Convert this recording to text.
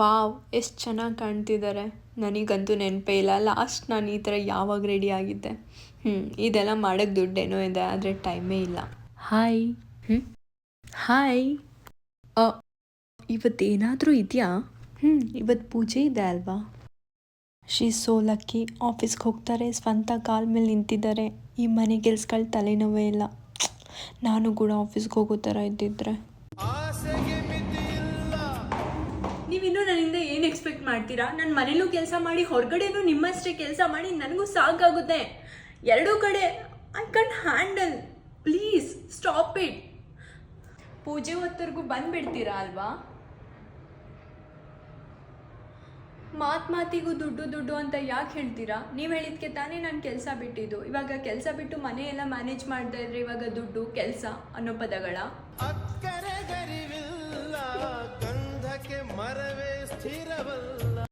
Wow ಎಷ್ಟು ಚೆನ್ನಾಗಿ ಕಾಣ್ತಿದ್ದಾರೆ ನನಗಂತೂ ನೆನಪೇ ಇಲ್ಲ. ಲಾಸ್ಟ್ ನಾನು ಈ ಥರ ಯಾವಾಗ ರೆಡಿ ಆಗಿದ್ದೆ. ಹ್ಞೂ ಇದೆಲ್ಲ ಮಾಡೋಕ್ಕೆ ದುಡ್ಡೇನೋ ಇದೆ ಆದರೆ ಟೈಮೇ ಇಲ್ಲ. ಹಾಯ್ ಹ್ಞೂ ಹಾಯ್ ಇವತ್ತೇನಾದರೂ ಇದೆಯಾ? ಹ್ಞೂ ಇವತ್ತು ಪೂಜೆ ಇದೆ ಅಲ್ವಾ? ಶೀ ಸೋ ಲಕ್ಕಿ ಆಫೀಸ್ಗೆ ಹೋಗ್ತಾರೆ ಸ್ವಂತ ಕಾಲ ಮೇಲೆ ನಿಂತಿದ್ದಾರೆ. ಈ ಮನೆ ಕೆಲ್ಸಗಳು ತಲೆನೋವೇ ಇಲ್ಲ. ನಾನು ಕೂಡ ಆಫೀಸ್ಗೆ ಹೋಗೋ ಥರ ಇದ್ದಿದ್ರೆ. ನೀವಿನ್ನೂ ನನ್ನಿಂದ ಏನು ಎಕ್ಸ್ಪೆಕ್ಟ್ ಮಾಡ್ತೀರಾ? ನನ್ನ ಮನೇಲೂ ಕೆಲಸ ಮಾಡಿ, ಹೊರಗಡೆನೂ ನಿಮ್ಮಷ್ಟೇ ಕೆಲಸ ಮಾಡಿ ನನಗೂ ಸಾಕಾಗುತ್ತೆ. ಎರಡೂ ಕಡೆ I can't handle please stop it ಪೂಜೆ ಹೊತ್ತರೆಗೂ ಬಂದ್ಬಿಡ್ತೀರಾ ಅಲ್ವಾ? ಮಾತು ಮಾತಿಗೂ ದುಡ್ಡು ದುಡ್ಡು ಅಂತ ಯಾಕೆ ಹೇಳ್ತೀರಾ? ನೀವು ಹೇಳಿದ್ಕೆ ತಾನೇ ನಾನು ಕೆಲಸ ಬಿಟ್ಟಿದ್ದು. ಇವಾಗ ಕೆಲಸ ಬಿಟ್ಟು ಮನೆಯೆಲ್ಲ ಮ್ಯಾನೇಜ್ ಮಾಡ್ತಾ ಇದ್ರೆ ಇವಾಗ ದುಡ್ಡು, ಕೆಲಸ ಅನ್ನೋ ಪದಗಳ. terrible.